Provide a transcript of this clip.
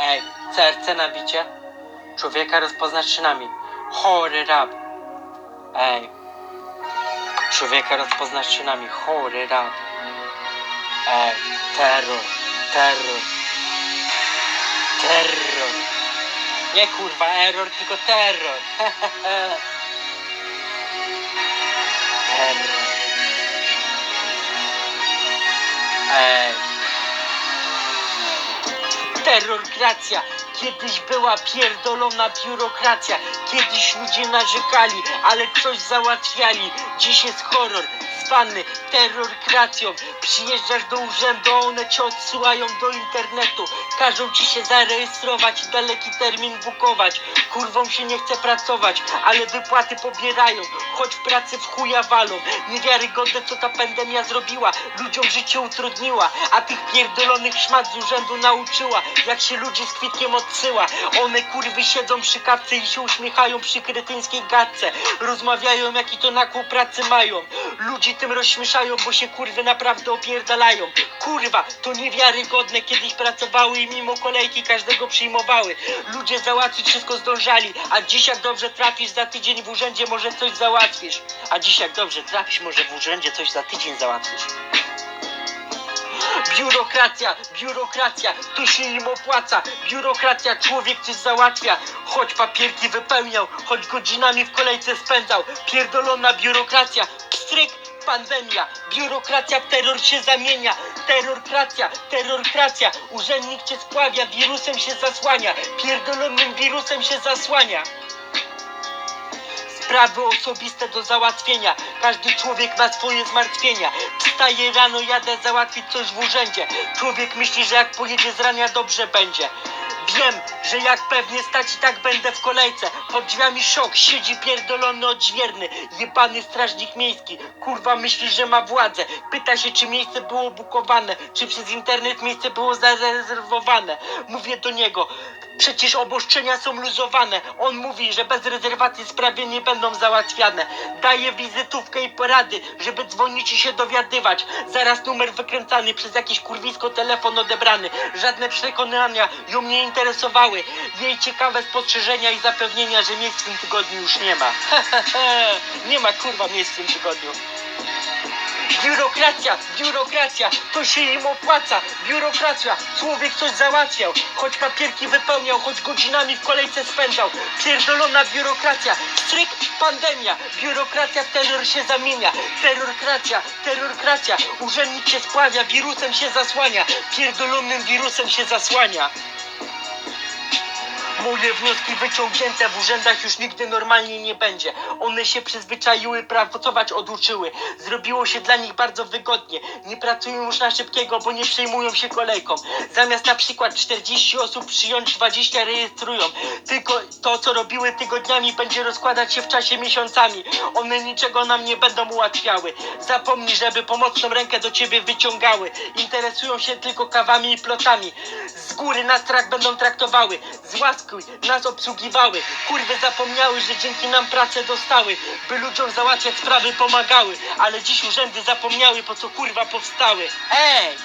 Ej, serce na bicie? Człowieka rozpoznasz szynami. Chory rap. Ej. Człowieka rozpoznasz szynami. Chory rap. Ej, terror, terror. Terror. Nie kurwa error, tylko terror. terror. Ej. Terrorkracja. Kiedyś była pierdolona biurokracja. Kiedyś ludzie narzekali, ale coś załatwiali. Dziś jest horror, zwany terrorkracją. Przyjeżdżasz do urzędu, one cię odsyłają do internetu. Każą ci się zarejestrować daleki termin bukować. Kurwom się nie chce pracować, ale wypłaty pobierają. Choć w pracy w chuja walą. Niewiarygodne co ta pandemia zrobiła. Ludziom życie utrudniła, a tych pierdolonych szmat z urzędu nauczyła. Jak się ludzi z kwitkiem odsyła. One kurwy siedzą przy kawce i się uśmiechają przy kretyńskiej gadce. Rozmawiają jaki to nakłup pracy mają. Ludzi tym rozśmieszają, bo się kurwy naprawdę opierdalają. Kurwa, to niewiarygodne. Kiedyś pracowały i mimo kolejki każdego przyjmowały. Ludzie załatwić wszystko zdążali, a dziś jak dobrze trafisz za tydzień w urzędzie może coś załatwisz. A dziś jak dobrze trafisz może w urzędzie coś za tydzień załatwisz. Biurokracja, biurokracja, to się im opłaca. Biurokracja, człowiek coś załatwia. Choć papierki wypełniał, choć godzinami w kolejce spędzał. Pierdolona biurokracja, pstryk, pandemia. Biurokracja terror się zamienia. Terrorkracja, terrorkracja. Urzędnik cię spławia, wirusem się zasłania. Pierdolonym wirusem się zasłania sprawy osobiste do załatwienia. Każdy człowiek ma swoje zmartwienia. Wstaję rano, jadę załatwić coś w urzędzie. Człowiek myśli, że jak pojedzie z rania dobrze będzie. Wiem, że jak pewnie stać i tak będę w kolejce. Pod drzwiami szok, siedzi pierdolony odźwierny. Jebany strażnik miejski. Kurwa myśli, że ma władzę. Pyta się, czy miejsce było bukowane, czy przez internet miejsce było zarezerwowane. Mówię do niego, Przecież obostrzenia są luzowane. On mówi, że bez rezerwacji sprawy nie będą załatwiane. Daje wizytówkę i porady, żeby dzwonić i się dowiadywać. Zaraz numer wykręcany przez jakieś kurwisko, telefon odebrany. Żadne przekonania ją nie interesowały. Jej ciekawe spostrzeżenia i zapewnienia, że miejsc w tym tygodniu już nie ma. nie ma kurwa miejsc w tym tygodniu. Biurokracja, biurokracja, to się im opłaca. Biurokracja, człowiek coś załatwiał, choć papierki wypełniał, choć godzinami w kolejce spędzał. Pierdolona biurokracja, stryk, pandemia. Biurokracja w terror się zamienia. Terrorkracja, terrorkracja. Urzędnik się spławia, wirusem się zasłania. Pierdolonym wirusem się zasłania. Moje wnioski wyciągnięte w urzędach już nigdy normalnie nie będzie. One się przyzwyczaiły, pracować oduczyły. Zrobiło się dla nich bardzo wygodnie. Nie pracują już na szybkiego, bo nie przejmują się kolejką. Zamiast na przykład 40 osób przyjąć 20 rejestrują. Tylko to, co robiły tygodniami, będzie rozkładać się w czasie miesiącami. One niczego nam nie będą ułatwiały. Zapomnij, żeby pomocną rękę do ciebie wyciągały. Interesują się tylko kawami i plotami. Z góry nas trak będą traktowały. Z łaski nas obsługiwały. Kurwy zapomniały, że dzięki nam pracę dostały. By ludziom załatwiać sprawy pomagały. Ale dziś urzędy zapomniały, po co kurwa powstały. Ej!